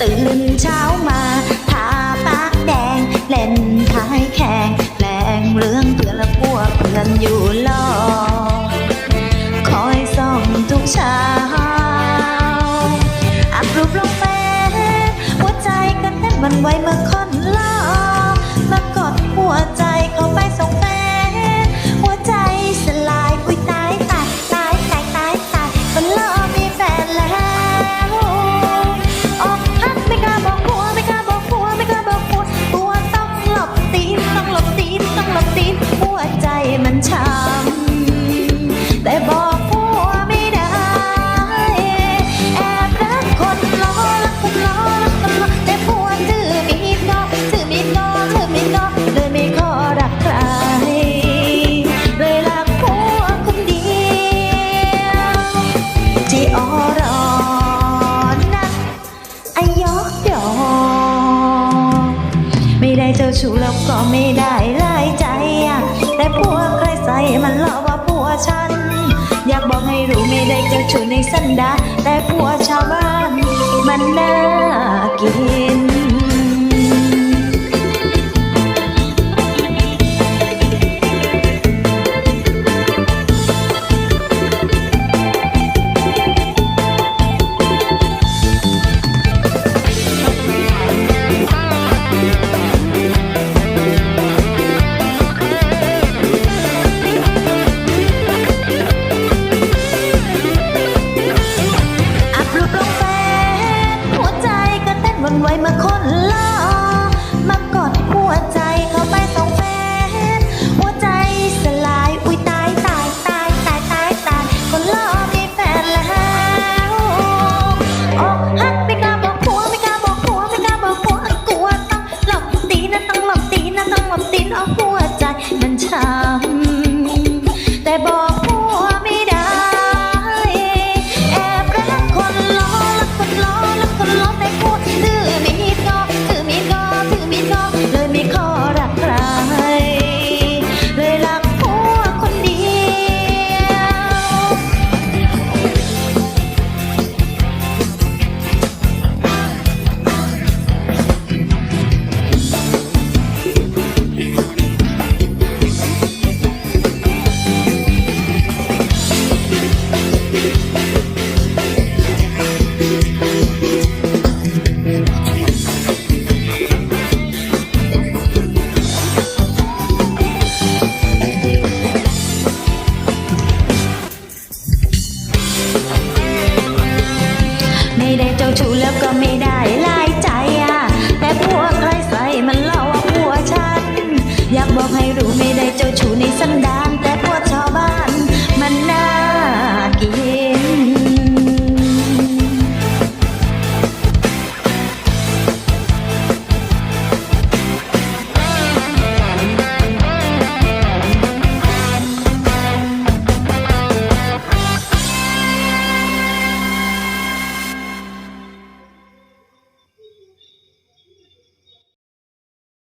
ตื่นเช้ามาทาปากแดง เล่นท้ายแข่งแรงเรื่องเพื่อนและพวกเพื่อนอยู่ลอคอยส่องทุกเช้าอัปรูปลงเฟซหัวใจกันแน่นวันไหวเมื่อคนลา ได้เจ้าชู้แล้วก็ไม่ได้ลายใจอะแต่ผัวใครใส่มันหลอกว่าผัวฉัน อยากบอกให้รู้ไม่ได้เจ้าชู้ในสันดาแต่ผัวชาวบ้านมันน่ากิน นไว้มาคนละ ชูแล้วก็ไม่ได้ไล่